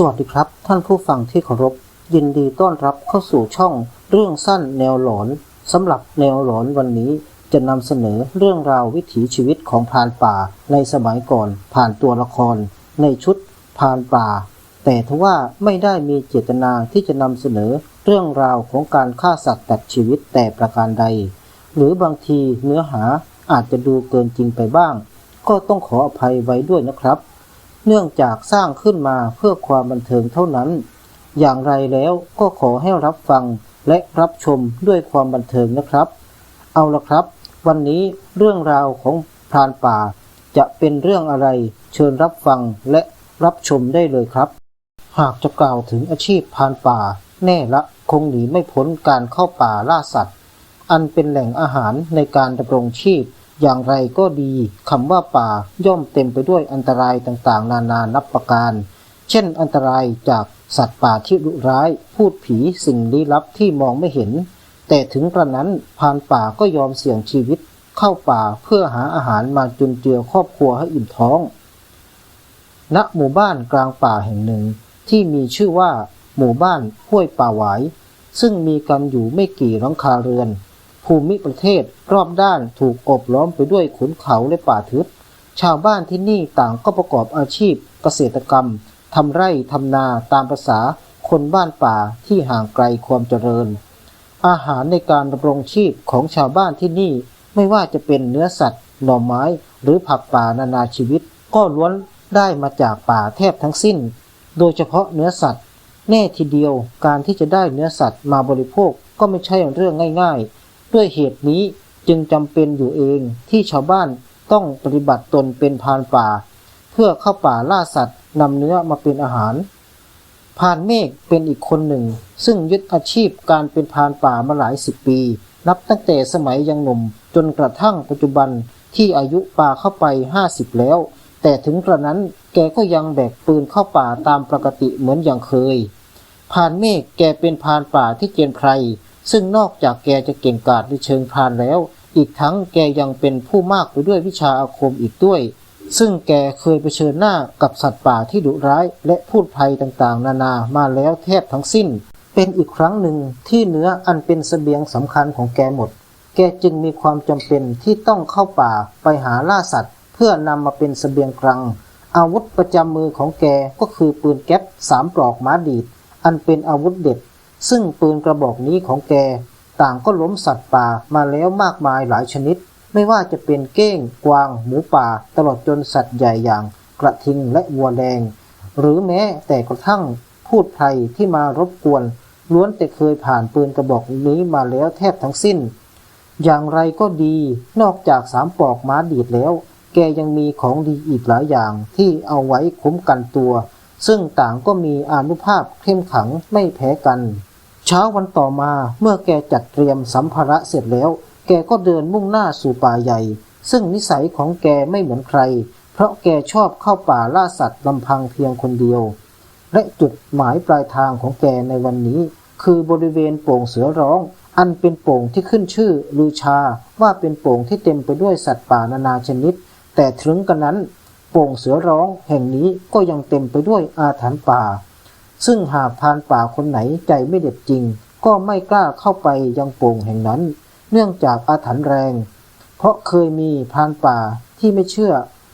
สวัสดีครับ ท่านผู้ฟังที่เคารพ ยินดีต้อนรับเข้าสู่ช่อง เรื่องสั้นแนวหลอนสำหรับแนวหลอนวันนี้จะนำเสนอเรื่องราววิถีชีวิตของพานป่าในสมัยก่อนผ่านตัวละคร ในชุดพานป่า แต่ทว่าไม่ได้มีเจตนาที่จะนำเสนอเรื่องราวของการฆ่าสัตว์ตัดชีวิตแต่ประการใด หรือบางทีเนื้อหาอาจจะดูเกินจริงไปบ้าง ก็ต้องขออภัยไว้ด้วยนะครับ เนื่องจากสร้างขึ้นมาเพื่อความบันเทิงเท่านั้น อย่างไรแล้วก็ขอให้รับฟังและรับชมด้วยความบันเทิงนะครับ เอาละครับ วันนี้เรื่องราวของพรานป่า จะเป็นเรื่องอะไรเชิญรับฟังและรับชมได้เลยครับ หากจะกล่าวถึงอาชีพพรานป่า แน่ละคงหนีไม่พ้นการเข้าป่าล่าสัตว์ อันเป็นแหล่งอาหารในการดำรงชีพ อย่างไรก็ดีคำว่าป่าย่อมเต็มไปด้วยอันตรายต่างๆ นานานับประการ เช่น อันตรายจากสัตว์ป่าที่ดุร้าย พูดผีสิ่งลี้ลับที่มองไม่เห็น แต่ถึงกระนั้นพานป่าก็ยอมเสี่ยงชีวิต เข้าป่าเพื่อหาอาหารมาจุนเจือครอบครัวให้อิ่มท้อง ณหมู่บ้านกลางป่าแห่งหนึ่ง ที่มีชื่อว่า หมู่บ้านห้วยป่าหวาย ซึ่งมีกันอยู่ไม่กี่หลังคาเรือน ภูมิประเทศรอบด้านถูกโอบล้อมไปด้วยขุนเขาและป่าทึบชาวบ้านที่นี่ต่างก็ประกอบอาชีพเกษตรกรรมทำไร่ทำนาตามประษาคนบ้านป่าที่ห่างไกลความเจริญ อาหารในการดำรงชีพของชาวบ้านที่นี่ไม่ว่าจะเป็นเนื้อสัตว์ หน่อไม้หรือผักป่านานาชีวิต ก็ล้วนได้มาจากป่าแทบทั้งสิ้น โดยเฉพาะเนื้อสัตว์ แน่ทีเดียวการที่จะได้เนื้อสัตว์มาบริโภคก็ไม่ใช่เรื่องง่าย ด้วยเหตุนี้จึงจำเป็นอยู่เองที่ชาวบ้านต้องปฏิบัติตนเป็นพานป่า เพื่อเข้าป่าล่าสัตว์นำเนื้อมาเป็นอาหารพานเมฆเป็นอีกคนหนึ่ง ซึ่งยึดอาชีพการเป็นพานป่ามาหลายสิบปี นับตั้งแต่สมัยยังหนุ่มจนกระทั่งปัจจุบันที่อายุป่าเข้าไปห้าสิบแล้ว แต่ถึงกระนั้นแกก็ยังแบกปืนเข้าป่าตามปกติเหมือนอย่างเคยพานเมฆแกเป็นพานป่าที่เจนไพร ซึ่งนอกจากแกจะเก่งกาจในเชิงพรานแล้ว อีกทั้งแกยังเป็นผู้มากไปด้วยวิชาอาคมอีกด้วย ซึ่งแกเคยเผชิญหน้ากับสัตว์ป่าที่ดุร้าย และพูดภัยต่างๆ นานามาแล้วแทบทั้งสิ้น เป็นอีกครั้งหนึ่งที่เนื้ออันเป็นเสบียงสำคัญของแกหมด แกจึงมีความจำเป็นที่ต้องเข้าป่าไปหาล่าสัตว์ เพื่อนำมาเป็นเสบียงกลางอาวุธประจำมือของแกก็คือปืนแก๊ปสามปลอกม้าดีด อันเป็นอาวุธเด็ด ซึ่งปืนกระบอกนี้ของแก ต่างก็ล้มสัตว์ป่ามาแล้วมากมายหลายชนิด ไม่ว่าจะเป็นเก้ง กวาง หมูป่า ตลอดจนสัตว์ใหญ่อย่างกระทิงและวัวแดง หรือแม้แต่กระทั่งพูดไทยที่มารบกวน ล้วนแต่เคยผ่านปืนกระบอกนี้มาแล้วแทบทั้งสิ้น อย่างไรก็ดี นอกจากสามปอกม้าดีดแล้ว แกยังมีของดีอีกหลายอย่างที่เอาไว้คุ้มกันตัว ซึ่งต่างก็มีอานุภาพเข้มขังไม่แพ้กัน เช้าวันต่อมาเมื่อแกจัดเตรียมสัมภาระเสร็จแล้ว แกก็เดินมุ่งหน้าสู่ป่าใหญ่ ซึ่งนิสัยของแกไม่เหมือนใคร เพราะแกชอบเข้าป่าล่าสัตว์ลำพังเพียงคนเดียว และจุดหมายปลายทางของแกในวันนี้ คือบริเวณโป่งเสือร้อง อันเป็นโป่งที่ขึ้นชื่อลือชาว่าเป็นโป่งที่เต็มไปด้วยสัตว์ป่านานาชนิด แต่ถึงกันนั้น โป่งเสือร้องแห่งนี้ก็ยังเต็มไปด้วยอาถรรพ์ป่า ซึ่งหากพานป่าคนไหนใจไม่เด็ดจริง ก็ไม่กล้าเข้าไปยังโป่งแห่งนั้น เนื่องจากอาถรรพ์แรง เพราะเคยมีพานป่าที่ไม่เชื่อ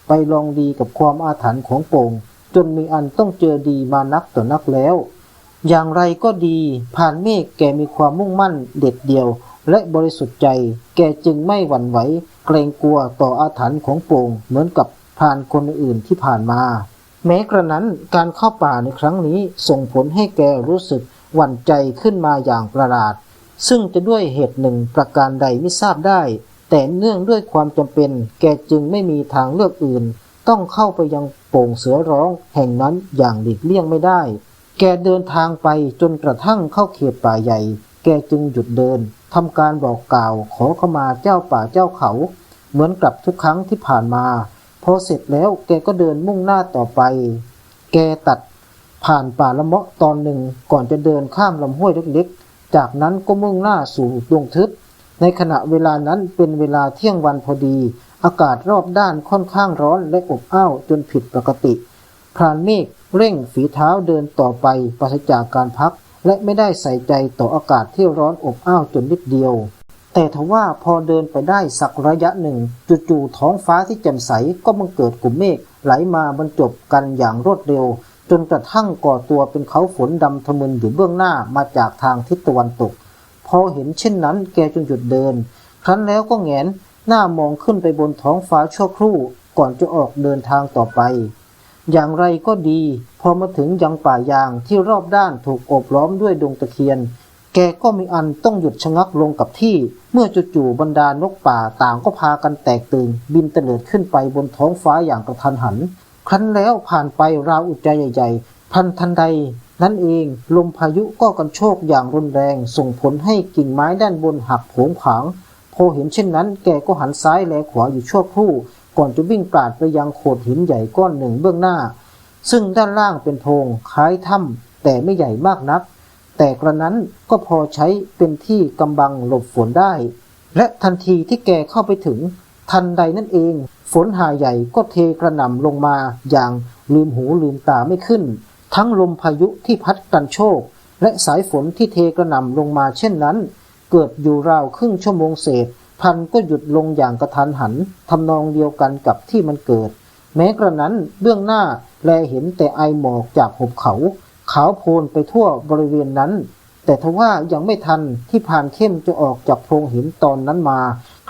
ไปลองดีกับความอาถรรพ์ของโป่งจนมีอันต้องเจอดีมานักต่อนักแล้ว อย่างไรก็ดีผ่านเมฆแกมีความมุ่งมั่นเด็ดเดี่ยว และบริสุทธิ์ใจ แกจึงไม่หวั่นไหวเกรงกลัวต่ออาถรรพ์ของโป่งเหมือนกับผ่านคนอื่นที่ผ่านมา แม้กระนั้นการเข้าป่าในครั้งนี้ส่งผลให้แกรู้สึกหวั่นใจขึ้นมาอย่างประหลาด ซึ่งจะด้วยเหตุหนึ่งประการใดไม่ทราบได้ แต่เนื่องด้วยความจำเป็น แกจึงไม่มีทางเลือกอื่น ต้องเข้าไปยังโป่งเสือร้อง แห่งนั้นอย่างหลีกเลี่ยงไม่ได้ แกเดินทางไปจนกระทั่งเข้าเขตป่าใหญ่ แกจึงหยุดเดินทำการบอกกล่าวขอเข้ามาเจ้าป่าเจ้าเขา เหมือนกับทุกครั้งที่ผ่านมา พอเสร็จแล้วแกก็เดินมุ่งหน้าต่อไป แกตัดผ่านป่าละเมาะตอนหนึ่งก่อนจะเดินข้ามลำห้วยเล็กๆ จากนั้นก็มุ่งหน้าสู่ดวงทึบ ในขณะเวลานั้นเป็นเวลาเที่ยงวันพอดี อากาศรอบด้านค่อนข้างร้อนและอบอ้าวจนผิดปกติพรานเมฆเร่งฝีเท้าเดินต่อไปปราศจากการพัก และไม่ได้ใส่ใจต่ออากาศที่ร้อนอบอ้าวจนนิดเดียว แต่ทว่าพอเดินไปได้สักระยะหนึ่ง จู่ๆท้องฟ้าที่แจ่มใสก็บังเกิดกลุ่มเมฆไหลมาบรรจบกันอย่างรวดเร็ว จนกระทั่งก่อตัวเป็นเขาฝนดำทะมึนอยู่เบื้องหน้ามาจากทางทิศตะวันตก พอเห็นเช่นนั้นแกจึงหยุดเดิน ครั้นแล้วก็แงนหน้ามองขึ้นไปบนท้องฟ้าชั่วครู่ก่อนจะออกเดินทางต่อไป อย่างไรก็ดี พอมาถึงยังป่ายางที่รอบด้านถูกโอบล้อมด้วยดงตะเคียน แกก็มีอันต้องหยุดชะงักลงกับที่ เมื่อจู่ๆบรรดานกป่าต่างก็พากันแตกตื่น บินเตลิดขึ้นไปบนท้องฟ้าอย่างกระทันหัน ครั้นแล้วผ่านไปราวอุจจใหญ่ ๆ พันทันใด นั่นเองลมพายุก็กันโชกอย่างรุนแรง ส่งผลให้กิ่งไม้ด้านบนหักโผงผาง พอเห็นเช่นนั้น แกก็หันซ้ายแลขวาอยู่ชั่วครู่ ก่อนจะวิ่งปราดไปยังโขดหินใหญ่ก้อนหนึ่งเบื้องหน้า ซึ่งด้านล่างเป็นโพรงคล้ายถ้ำแต่ไม่ใหญ่มากนัก แต่กระนั้นก็พอใช้เป็นที่กำบังหลบฝนได้ และทันทีที่แกเข้าไปถึง ทันใดนั่นเอง ฝนหาใหญ่ก็เทกระหน่ำลงมาอย่างลืมหูลืมตาไม่ขึ้น ทั้งลมพายุที่พัดกันโชก และสายฝนที่เทกระหน่ำลงมาเช่นนั้น เกิดอยู่ราวครึ่งชั่วโมงเศษ พันก็หยุดลงอย่างกระทันหันทำนองเดียวกันกับที่มันเกิด แม้กระนั้นเบื้องหน้าแลเห็นแต่ไอหมอกจากหุบเขา ขาวโพลนไปทั่วบริเวณนั้น แต่ทว่ายังไม่ทันที่ผ่านเข้มจะออกจากโพรงหินตอนนั้นมา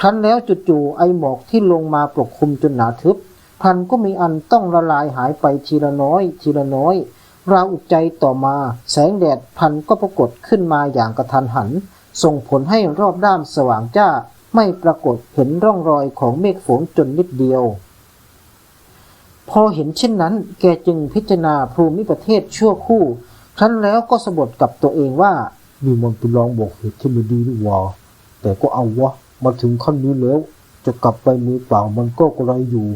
ครั้นแล้วจู่ๆไอหมอกที่ลงมาปกคลุมจนหนาทึบ พันก็มีอันต้องละลายหายไปทีละน้อย ทีละน้อยราวอุจใจต่อมาแสงแดดพันก็ปรากฏขึ้นมาอย่างกระทันหัน ส่งผลให้รอบด้านสว่างจ้า ไม่ปรากฏเห็นร่องรอยของเมฆฝนจนนิดเดียว พอเห็นเช่นนั้น แกจึงพิจารณาภูมิประเทศชั่วคู่ ครั้นแล้วก็สะบดกับตัวเองว่านี่มันเป็นลองบอกเหตุที่ไม่ดีนี่หว่าแต่ก็เอาวะ มาถึงขั้นนี้แล้ว จะกลับไปมือเปล่ามันก็กระไรอยู่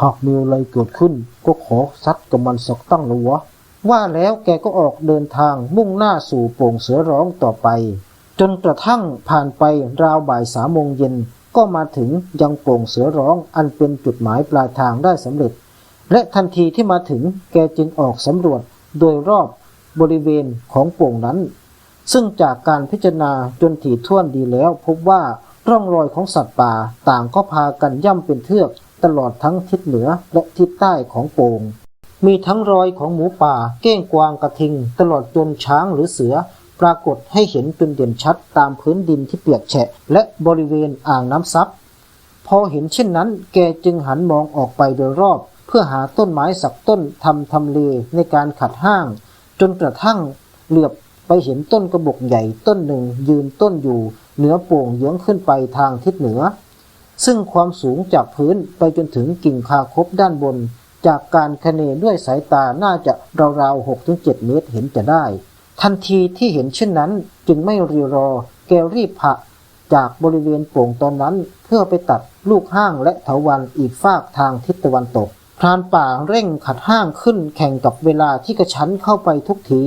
หากมีอะไรเกิดขึ้น ก็ขอซัดกับมันสักตั้งล้ววะ ว่าแล้วแกก็ออกเดินทางมุ่งหน้าสู่โป่งเสือร้องต่อไป จนกระทั่งผ่านไปราวบ่ายสามโมงเย็นก็มาถึงยังโป่งเสือร้องอันเป็นจุดหมายปลายทางได้สำเร็จ และทันทีที่มาถึงแกจึงออกสำรวจโดยรอบบริเวณของโป่งนั้น ซึ่งจากการพิจารณาจนถี่ถ้วนดีแล้ว พบว่าร่องรอยของสัตว์ป่าต่างก็พากันย่ำเป็นเทือก ตลอดทั้งทิศเหนือและทิศใต้ของโป่ง มีทั้งรอยของหมูป่า เก้งกวางกระทิง ตลอดจนช้างหรือเสือ ปรากฏให้เห็นเป็นเด่นชัดตามพื้นดินที่เปียกแฉะ และบริเวณอ่างน้ำซับพอเห็นเช่นนั้น แกจึงหันมองออกไปโดยรอบ เพื่อหาต้นไม้สักต้นทำทำเลในการขัดห้าง จนกระทั่งเหลือบไปเห็นต้นกระบอกใหญ่ต้นหนึ่งยืนต้นอยู่ เหนือโป่งเยื้องขึ้นไปทางทิศเหนือ ซึ่งความสูงจากพื้นไปจนถึงกิ่งคาคบด้านบน จากการคะเนด้วยสายตาน่าจะราวๆ6-7เเมตรเห็นจะได้ ทันทีที่เห็นเช่นนั้นจึงไม่รีรอ แกรีบผะจากบริเวณโป่งตอนนั้นเพื่อไปตัดลูกห้างและเถาวันอีกฝากทางทิศตะวันตก รานป่าเร่งขัดห้างขึ้นแข่งกับเวลาที่กระชั้นเข้าไปทุกที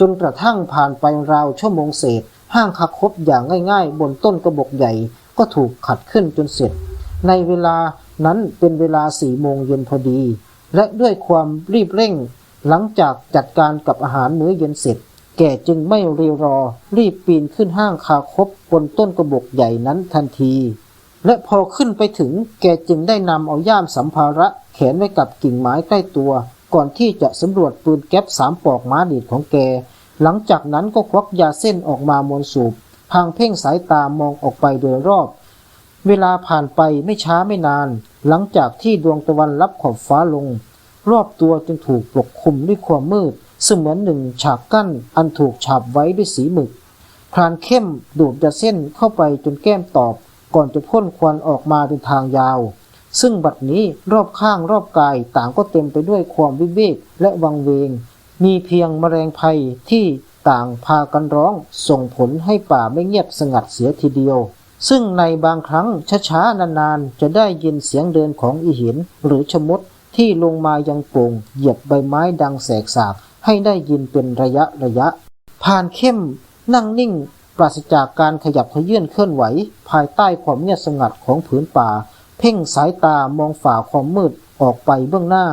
จนกระทั่งผ่านไปราวชั่วโมงเศษ ห้างคักคบอย่างง่ายๆ บนต้นกระบอกใหญ่ ก็ถูกขัดขึ้นจนเสร็จ ในเวลานั้นเป็นเวลาสี่โมงเย็นพอดี และด้วยความรีบเร่ง หลังจากจัดการกับอาหารมื้อเย็นเสร็จ แกจึงไม่รีรอ รีบปีนขึ้นห้างคาคบบนต้นกระบอกใหญ่นั้นทันที และพอขึ้นไปถึงแกจึงได้นำเอาย่ามสัมภาระแขนไว้กับกิ่งไม้ใกล้ตัว ก่อนที่จะสำรวจปืนแก๊ปสามปอกม้าดีดของแก หลังจากนั้นก็ควักยาเส้นออกมามวนสูบพางเพ่งสายตามองออกไปโดยรอบ เวลาผ่านไปไม่ช้าไม่นาน หลังจากที่ดวงตะวันรับขอบฟ้าลง รอบตัวจึงถูกปกคลุมด้วยความมืดเสมือนหนึ่งฉากกั้นอันถูกฉาบไว้ด้วยสีหมึกพรานเข้มดูดยาเส้นเข้าไปจนแก้มตอบ ก่อนจะพ่นควันออกมาเป็นทางยาว ซึ่งบัดนี้รอบข้างรอบกายต่างก็เต็มไปด้วยความวิเวกและวังเวง มีเพียงแมลงภัยที่ต่างพากันร้องส่งผลให้ป่าไม่เงียบสงัดเสียทีเดียว ซึ่งในบางครั้งช้าๆนานๆ จะได้ยินเสียงเดินของอีหินหรือชมดที่ลงมายังโป่งเหยียบใบไม้ดังแสกสากให้ได้ยินเป็นระยะระยะ ผ่านเข้มนั่งนิ่ง ราศจากการขยับเขยื่อนเคลื่อนไหว ภายใต้ความเงียบสงัดของผืนป่า เพ่งสายตามองฝ่าความมืดออกไปเบื้องหน้า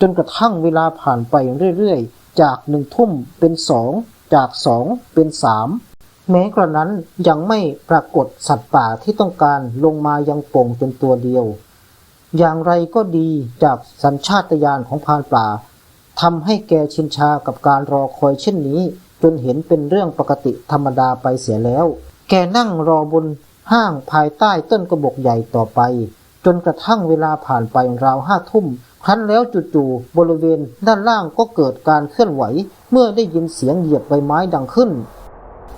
จนกระทั่งเวลาผ่านไปเรื่อยๆ จากหนึ่งทุ่มเป็นสองจากสองเป็นสามแม้กระนั้นยังไม่ปรากฏสัตว์ป่าที่ต้องการลงมายังโป่งจนตัวเดียว อย่างไรก็ดีจากสัญชาตญาณของพานป่าทำให้แกชินชากับการรอคอยเช่นนี้ จนเห็นเป็นเรื่องปกติธรรมดาไปเสียแล้ว แกนั่งรอบนห้างภายใต้ต้นกระบอกใหญ่ต่อไป จนกระทั่งเวลาผ่านไปราวห้าทุ่ม ครั้นแล้วจู่ๆบริเวณด้านล่างก็เกิดการเคลื่อนไหว เมื่อได้ยินเสียงเหยียบใบไม้ดังขึ้น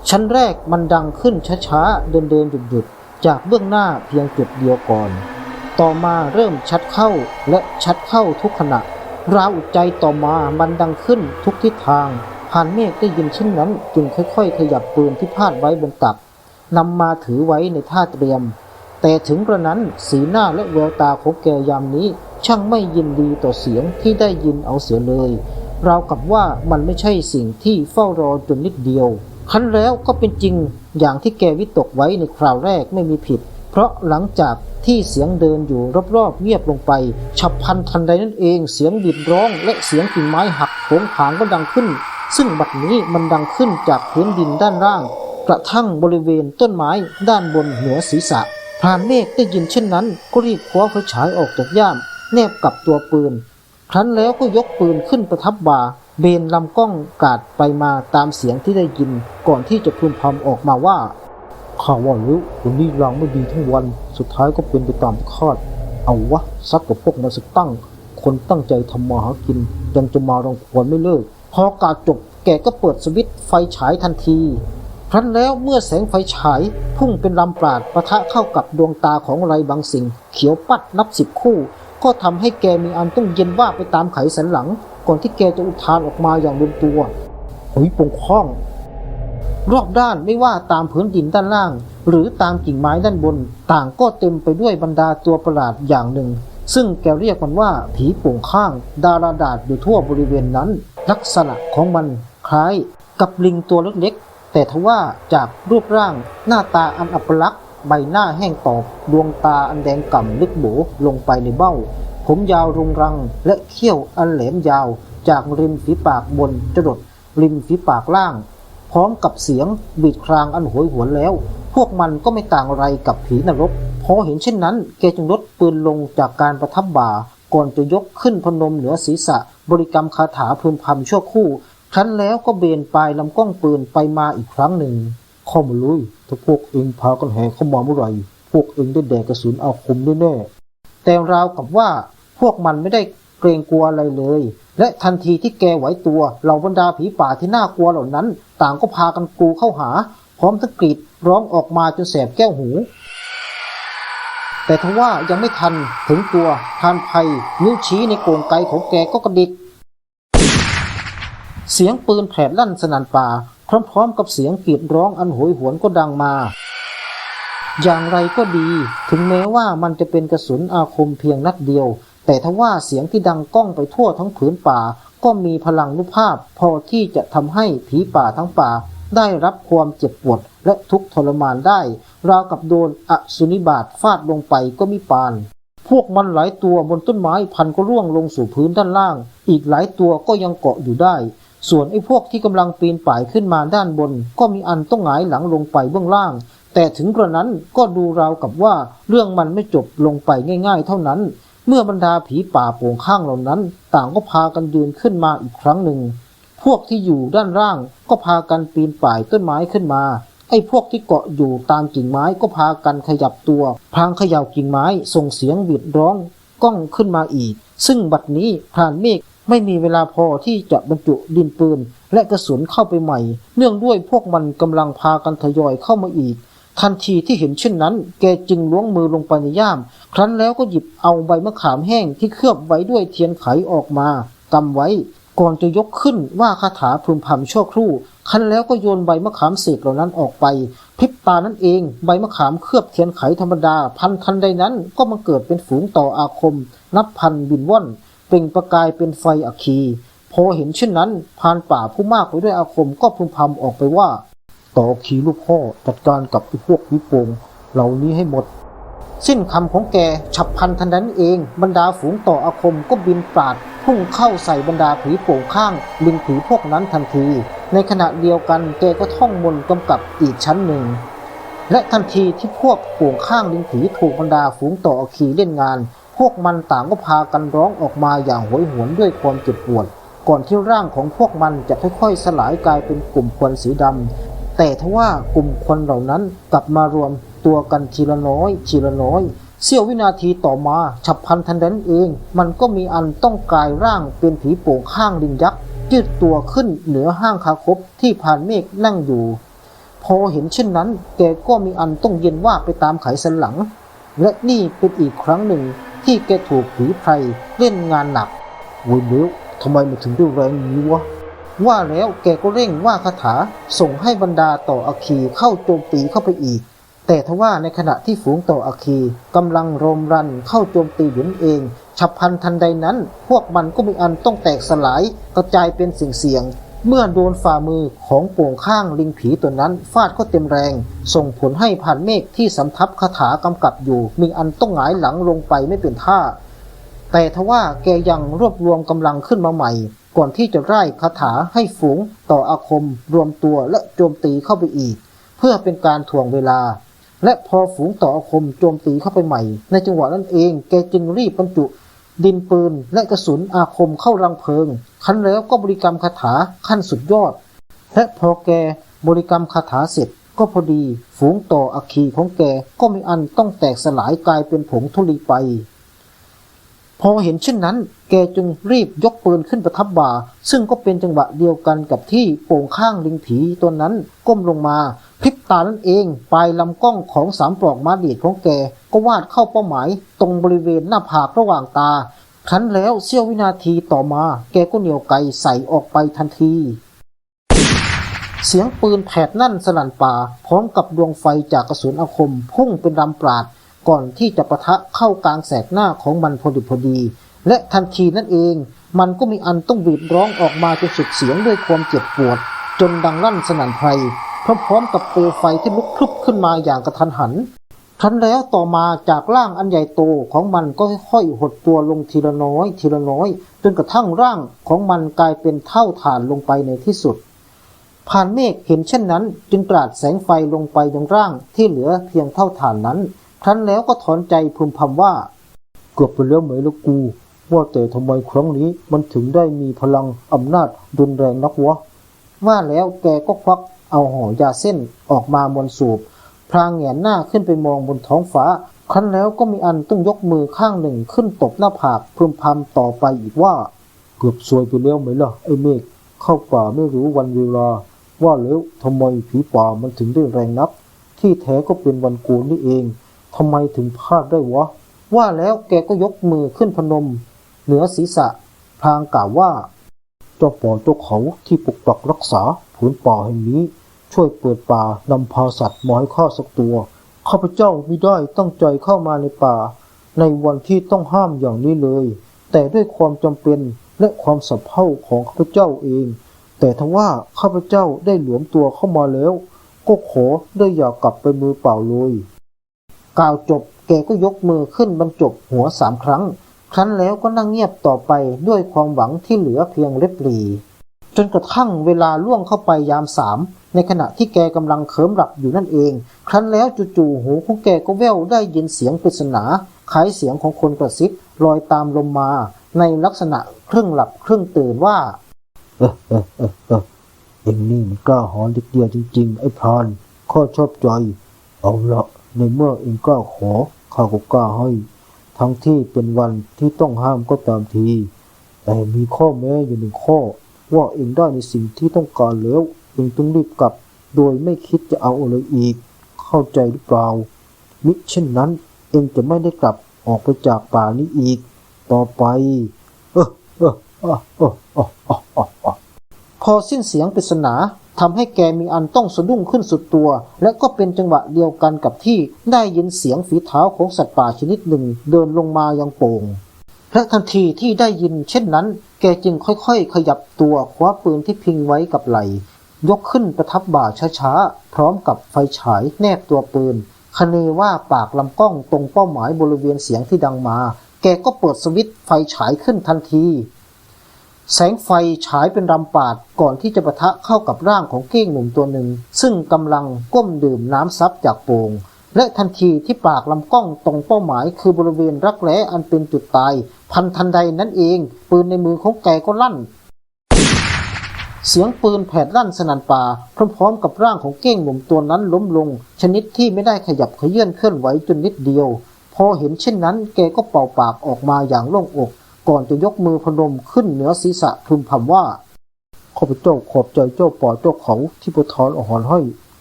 ชั้นแรกมันดังขึ้นช้าๆ เดินๆหยุดๆ จากเบื้องหน้าเพียงจุดเดียวก่อน ต่อมาเริ่มชัดเข้าและชัดเข้าทุกขณะราวอุจใจต่อมามันดังขึ้นทุกทิศทาง ผ่านเมฆได้ยินเช่นนั้นจึงค่อยๆ ขยับปืนที่พาดไว้บนตักนำมาถือไว้ในท่าเตรียม แต่ถึงกระนั้นสีหน้าและแววตาของแกยามนี้ ช่างไม่ยินดีต่อเสียงที่ได้ยินเอาเสียเลยราวกับว่ามันไม่ใช่สิ่งที่เฝ้ารอจนนิดเดียวครั้นแล้วก็เป็นจริงอย่างที่แกวิตกไว้ในคราวแรกไม่มีผิด เพราะหลังจากที่เสียงเดินอยู่รอบๆเงียบลงไป ฉับพลันทันใดนั่นเอง เสียงบิดร้องและเสียงกิ่งไม้หักโผงผางก็ดังขึ้น ซึ่งบัดนี้มันดังขึ้นจากพื้นดินด้านล่าง กระทั่งบริเวณต้นไม้ด้านบนเหนือศีรษะพรานเมฆได้ยินเช่นนั้น ก็รีบคว้าไฟฉายออกจากย่าม แนบกับตัวปืน ครั้นแล้วก็ยกปืนขึ้นประทับบ่าเบนลำกล้องกาดไปมาตามเสียงที่ได้ยิน ก่อนที่จะพึมพำออกมาว่าข้าว่าแล้ววันนี้ลางไม่ดีทั้งวัน สุดท้ายก็เป็นไปตามคาด เอาวะซัดกับพวกมันสักตั้ง คนตั้งใจทำมาหากินยังจะมารังควรไม่เลิก พอกาดจบแกก็เปิดสวิตไฟฉายทันที ครั้นแล้วเมื่อแสงไฟฉายพุ่งเป็นลำปราดปะทะเข้ากับดวงตาของอะไรบางสิ่ง เขียวปัดนับสิบคู่ ก็ทำให้แกมีอันต้องเย็นว่าไปตามไขสันหลัง ก่อนที่แกจะอุทานออกมาอย่างลืมตัวเฮ้ยปงข้อง รอบด้านไม่ว่าตามพื้นดินด้านล่าง หรือตามกิ่งไม้ด้านบน ต่างก็เต็มไปด้วยบรรดาตัวประหลาดอย่างหนึ่ง ซึ่งแกเรียกมันว่าผีป่งข้างดาราดาดอยู่ทั่วบริเวณนั้น ลักษณะของมันคล้ายกับลิงตัวเล็กๆแต่ทว่าจากรูปร่างหน้าตาอันอัปลักษณ์ใบหน้าแห้งตอบดวงตาอันแดงก่ำลึกโบลงไปในเบ้า ผมยาวรุงรังและเขี้ยวอันแหลมยาว จากริมฝีปากบนจรดริมฝีปากล่าง พร้อมกับเสียงบีดครางอันโหยหวนแล้ว พวกมันก็ไม่ต่างอะไรกับผีนรก พอเห็นเช่นนั้น แกจึงลดปืนลงจากการประทับบ่า ก่อนจะยกขึ้นพนมเหนือศีรษะ บริกรรมคาถาพึมพำชั่วคู่ ครั้นแล้วก็เบนปลายลำกล้องปืนไปมาอีกครั้งหนึ่ง ข้ามาเลยถ้าพวกเองพากันแห่เข้ามาเมื่อไหร่ พวกเองได้แดกกระสุนเอาคมแน่แต่ราวกับว่าพวกมันไม่ได้เกรงกลัวอะไรเลย และทันทีที่แกไหวตัวเหล่าบรรดาผีป่าที่น่ากลัวเหล่านั้น ต่างก็พากันกูเข้าหา พร้อมทั้งกรีด ร้องออกมาจนแสบแก้วหู แต่ทว่ายังไม่ทันถึงตัวพานภัยนิ้วชี้ในโกงไกของแกก็กระดิก เสียงปืนแผดลั่นสนั่นป่า พร้อมๆกับเสียงกรีดร้องอันโหยหวนก็ดังมา อย่างไรก็ดี ถึงแม้ว่ามันจะเป็นกระสุนอาคมเพียงนัดเดียว แต่ทว่าเสียงที่ดังก้องไปทั่วทั้งผืนป่า ก็มีพลังนุภาพ พอที่จะทำให้ผีป่าทั้งป่า ได้รับความเจ็บปวดและทุกข์ทรมานได้ ราวกับโดนอสุนิบาตฟาดลงไปก็มิปาน พวกมันหลายตัวบนต้นไม้พันก็ร่วงลงสู่พื้นด้านล่าง อีกหลายตัวก็ยังเกาะอยู่ได้ ส่วนไอ้พวกที่กำลังปีนป่ายขึ้นมาด้านบน ก็มีอันต้องหงายหลังลงไปเบื้องล่าง แต่ถึงกระนั้นก็ดูราวกับว่าเรื่องมันไม่จบลงไปง่าย ๆ เท่านั้น เมื่อบรรดาผีป่าโป่งข้างเหล่านั้น ต่างก็พากันยืนขึ้นมาอีกครั้งหนึ่ง พวกที่อยู่ด้านล่างก็พากันปีนป่ายต้นไม้ขึ้นมา ไอ้พวกที่เกาะอยู่ตามกิ่งไม้ก็พากันขยับตัวพลางเขย่ากิ่งไม้ส่งเสียงหวีดร้องก้องขึ้นมาอีก ซึ่งบัดนี้พรานเมฆไม่มีเวลาพอที่จะบรรจุดินปืน และกระสุนเข้าไปใหม่ เนื่องด้วยพวกมันกำลังพากันทยอยเข้ามาอีก ทันทีที่เห็นเช่นนั้น แกจึงล้วงมือลงไปในย่าม ครั้นแล้วก็หยิบเอาใบมะขามแห้งที่เคลือบไว้ด้วยเทียนไขออกมากำไว้ ก่อนจะยกขึ้นว่าคาถาพึมพำชั่วครู่ คันแล้วก็โยนใบมะขามเสกเหล่านั้นออกไป พริบตานั่นเองใบมะขามเคลือบเทียนไขธรรมดา พันทันใดนั้นก็มาเกิดเป็นฝูงต่ออาคม นับพันบินว่อนเปล่งประกายเป็นไฟอัคคี พอเห็นเช่นนั้นพรานป่าผู้มากไปด้วยอาคมก็พึมพำออกไปว่า ต่อขีลูกพ่อจัดการกับพวกวิปงเหล่านี้ให้หมดสิ้นคำของแกฉับพันทันนั้นเอง บรรดาฝูงต่ออาคมก็บินปราด พุ่งเข้าใส่บรรดาผีโป่งข้างลิงผีพวกนั้นทันที ในขณะเดียวกันแกก็ท่องมนต์กำกับอีกชั้นหนึ่ง และทันทีที่พวกโป่งข้างลิงผีถูกบรรดาฝูงต่ออคีเล่นงาน พวกมันต่างก็พากันร้องออกมาอย่างโหยหวนด้วยความเจ็บปวด ก่อนที่ร่างของพวกมันจะค่อยๆสลายกลายเป็นกลุ่มควันสีดำแต่ทว่ากลุ่มควันเหล่านั้นกลับมารวมตัวกันทีละน้อยทีละน้อย เสี้ยววินาทีต่อมาฉับพลันทันใดนั้นเอง มันก็มีอันต้องกลายร่างเป็นผีโป่งข้างลิงยักษ์ยืดตัวขึ้นเหนือห้างคาคบที่ผ่านเมฆนั่งอยู่ พอเห็นเช่นนั้น แกก็มีอันต้องเย็นว่าไปตามไขสันหลัง และนี่เป็นอีกครั้งหนึ่งที่แกถูกผีไพรเล่นงานหนักโว้ยเลี้ยวทำไมมันถึงได้แรงอย่างนี้วะว่าแล้วแกก็เร่งว่าคาถาส่งให้บรรดาต่ออาคีเข้าโจมตีเข้าไปอีก แต่ทว่าในขณะที่ฝูงต่ออาคีกำลังรมรันเข้าโจมตีหยุนเอง ฉับพลันทันใดนั้น พวกมันก็มีอันต้องแตกสลายกระจายเป็นสิ่งเสียง เมื่อโดนฝ่ามือของป่งข้างลิงผีตัวนั้นฟาดเข้าเต็มแรง ส่งผลให้ผ่านเมฆที่สำทับคาถากำกับอยู่ มีอันต้องหงายหลังลงไปไม่เป็นท่า แต่ทว่าแกยังรวบรวมกำลังขึ้นมาใหม่ ก่อนที่จะไล่คาถาให้ฝูงต่ออาคม รวมตัวและโจมตีเข้าไปอีก เพื่อเป็นการถ่วงเวลา และพอฝูงต่ออาคมโจมตีเข้าไปใหม่ ในจังหวะนั้นเอง แกจึงรีบบรรจุ ดินปืนและกระสุนอาคมเข้ารังเพลิง คันแล้วก็บริกรรมคาถาขั้นสุดยอด และพอแกบริกรรมคาถาเสร็จก็พอดี ฝูงต่ออาคีของแกก็มีอันต้องแตกสลายกลายเป็นผงธุลีไป พอเห็นเช่นนั้น แกจึงรีบยกปืนขึ้นประทับบ่า ซึ่งก็เป็นจังหวะเดียวกันกับที่โป่งข้างลิงผีตัวนั้นก้มลงมาพริบตานั่นเอง ปลายลำกล้องของสามปลอกมาดีดของแก ก็วาดเข้าเป้าหมาย ตรงบริเวณหน้าผากระหว่างตาครั้นแล้วเสี้ยววินาทีต่อมา แกก็เหนี่ยวไกใส่ออกไปทันที เสียงปืนแผดนั่นสนั่นป่า พร้อมกับดวงไฟจากกระสุนอาคม พุ่งเป็นลำปราด ก่อนที่จะประทะเข้ากลางแสกหน้าของมันพอดีพอดี และทันทีนั่นเอง มันก็มีอันต้องวีดร้องออกมาจนสุดเสียงด้วยความเจ็บปวด จนดังลั่นสนั่นไพรพร้อมๆกับเปลวไฟที่ลุกพลุบขึ้นมาอย่างกระทันหันครั้นแล้วต่อมาจากร่างอันใหญ่โตของมันก็ค่อยๆหดตัวลงทีละน้อยทีละน้อย จนกระทั่งร่างของมันกลายเป็นเท่าฐานลงไปในที่สุดผ่านเมฆเห็นเช่นนั้น จึงกราดแสงไฟลงไปยังร่างที่เหลือเพียงเท่าฐานนั้น ครั้นแล้วก็ถอนใจพึมพำว่าเกือบไปแล้วไหมล่ะกูว่าแต่ทำไมครั้งนี้มันถึงได้มีพลังอำนาจรุนแรงนักวะว่าแล้วแกก็ควักเอาห่อยาเส้นออกมามวนสูบ พลางแหงนหน้าขึ้นไปมองบนท้องฟ้า ครั้นแล้วก็มีอันต้องยกมือข้างหนึ่งขึ้นตบหน้าผากพึมพำต่อไปอีกว่า เกือบซวยไปแล้วไหมล่ะไอ้เมฆเข้าป่าไม่รู้วันเวลา ว่าแล้วทำไมผีป่ามันถึงได้แรงนักที่แท้ก็เป็นวันโกนนี่เอง ทำไมถึงพลาดได้วะ ว่าแล้วแกก็ยกมือขึ้นพนม เหนือศีรษะ พลางกล่าวว่า เจ้าป่อเจ้าเขาที่ปกปักรักษาผืนป่าแห่งนี้ ช่วยเปิดป่านำพาสัตว์มาให้ข้าสักตัว ข้าพเจ้าไม่ได้ตั้งใจเข้ามาในป่า ในวันที่ต้องห้ามอย่างนี้เลย แต่ด้วยความจำเป็นและความสับเพร่าของข้าพเจ้าเอง แต่ทว่าข้าพเจ้าได้หลวมตัวเข้ามาแล้ว ก็ขอได้อย่ากลับไปมือเปล่าเลย กล่าวจบแกก็ยกมือขึ้นบรรจบหัวสามครั้ง ครั้นแล้วก็นั่งเงียบต่อไปด้วยความหวังที่เหลือเพียงเล็บหลีจนกระทั่งเวลาล่วงเข้าไปยามสามในขณะที่แกกำลังเคิมหลับอยู่นั่นเอง ครั้นแล้วจู่ๆหูของแกก็แว่วได้ยินเสียงปริศนาคล้ายเสียงของคนกระซิบลอยตามลมมา ในลักษณะครึ่งหลับครึ่งตื่นว่า เออเออเออเออเอ็งนี่มันกล้าหาญเด็ดเดียวจริง ๆ ไอ้พรานข้าชอบใจ เอาละ ในเมื่อเองก็ขอข้าก็กล้าให้ ทั้งที่เป็นวันที่ต้องห้ามก็ตามที แต่มีข้อแม้อยู่หนึ่งข้อ ว่าเองได้ในสิ่งที่ต้องการแล้วเองต้องรีบกลับ โดยไม่คิดจะเอาอะไรอีก เข้าใจหรือเปล่า มิเช่นนั้นเองจะไม่ได้กลับออกไปจากป่านี้อีก ต่อไป เออเออเออเออเออพอสิ้นเสียงปริศนา ทำให้แกมีอันต้องสะดุ้งขึ้นสุดตัว และก็เป็นจังหวะเดียวกันกับที่ได้ยินเสียงฝีเท้าของสัตว์ป่าชนิดหนึ่งเดินลงมายังโป่งและทันทีที่ได้ยินเช่นนั้น แกจึงค่อยๆ ขยับตัวคว้าปืนที่พิงไว้กับไหล ยกขึ้นประทับบ่าช้าๆ พร้อมกับไฟฉายแนบตัวปืนคเนว่าปากลำกล้องตรงเป้าหมายบริเวณเสียงที่ดังมา แกก็เปิดสวิตช์ไฟฉายขึ้นทันที แสงไฟฉายเป็นรำปาดก่อนที่จะปะทะเข้ากับร่างของเก้งหนุ่มตัวหนึ่ง ซึ่งกำลังก้มดื่มน้ำซับจากโป่งและทันทีที่ปากลำกล้องตรงเป้าหมายคือบริเวณรักแร้อันเป็นจุดตาย พันทันใดนั่นเอง ปืนในมือของแกก็ลั่น เสียงปืนแผดลั่นสนันป่า พร้อมๆกับร่างของเก้งหนุ่มตัวนั้นล้มลง ชนิดที่ไม่ได้ขยับเขยื่อนเคลื่อนไหวจนนิดเดียว พอเห็นเช่นนั้น แกก็เป่าปากออกมาอย่างโล่งอก ก่อนจะยกมือพนมขึ้นเหนือศีรษะพึมพำว่าข้าพเจ้าขอบใจเจ้าป่าเจ้าเขาที่ประทานอาหารให้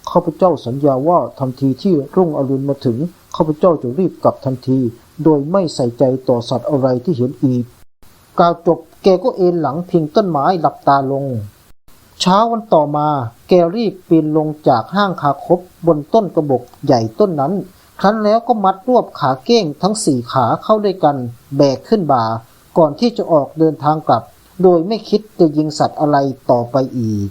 ข้าพเจ้าสัญญาว่าทันทีที่รุ่งอรุณมาถึงข้าพเจ้าจะรีบกลับทันที โดยไม่ใส่ใจต่อสัตว์อะไรที่เห็นอีกกล่าวจบแกก็เอนหลังพิงต้นไม้หลับตาลง เช้าวันต่อมาแกรีบปีนลงจากห้างคาคบบนต้นกระบอกใหญ่ต้นนั้น ครั้นแล้วก็มัดรวบขาเก้งทั้งสี่ขาเข้าด้วยกัน แบกขึ้นบ่า ก่อนที่จะออกเดินทางกลับ โดยไม่คิดจะยิงสัตว์อะไรต่อไปอีก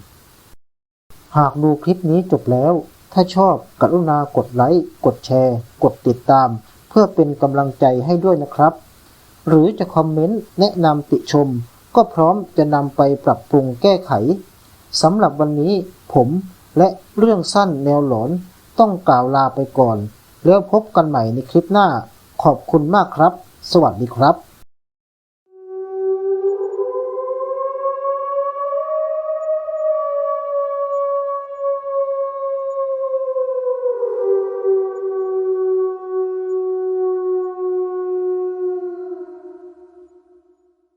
หากดูคลิปนี้จบแล้ว ถ้าชอบกรุณากดไลค์ กดแชร์ กดติดตาม เพื่อเป็นกำลังใจให้ด้วยนะครับ หรือจะคอมเมนต์แนะนำติชม ก็พร้อมจะนำไปปรับปรุงแก้ไขสำหรับวันนี้ผมและเรื่องสั้นแนวหลอนต้องกล่าวลาไปก่อน แล้วพบกันใหม่ในคลิปหน้า ขอบคุณมากครับ สวัสดีครับ